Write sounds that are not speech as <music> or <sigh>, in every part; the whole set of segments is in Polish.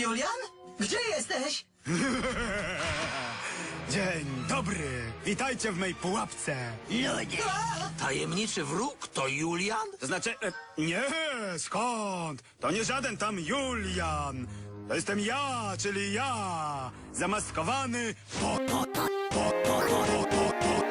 Julian? Gdzie jesteś? Dzień dobry. Witajcie w mej pułapce. Ludzie, tajemniczy wróg to Julian? To znaczy, e, nie, skąd? To nie żaden tam Julian. To jestem ja, czyli ja. Zamaskowany po, po, po, po, po, po, po, po.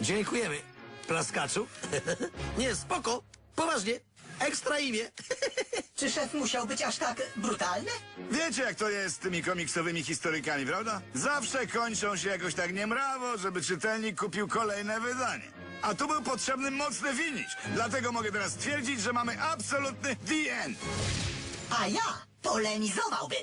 Dziękujemy, plaskaczu. <laughs> Nie, spoko, poważnie, ekstra imię. <laughs> Czy szef musiał być aż tak brutalny? Wiecie, jak to jest z tymi komiksowymi historykami, prawda? Zawsze kończą się jakoś tak niemrawo, żeby czytelnik kupił kolejne wydanie. A tu był potrzebny mocny finish. Dlatego mogę teraz stwierdzić, że mamy absolutny the end. A ja polemizowałbym.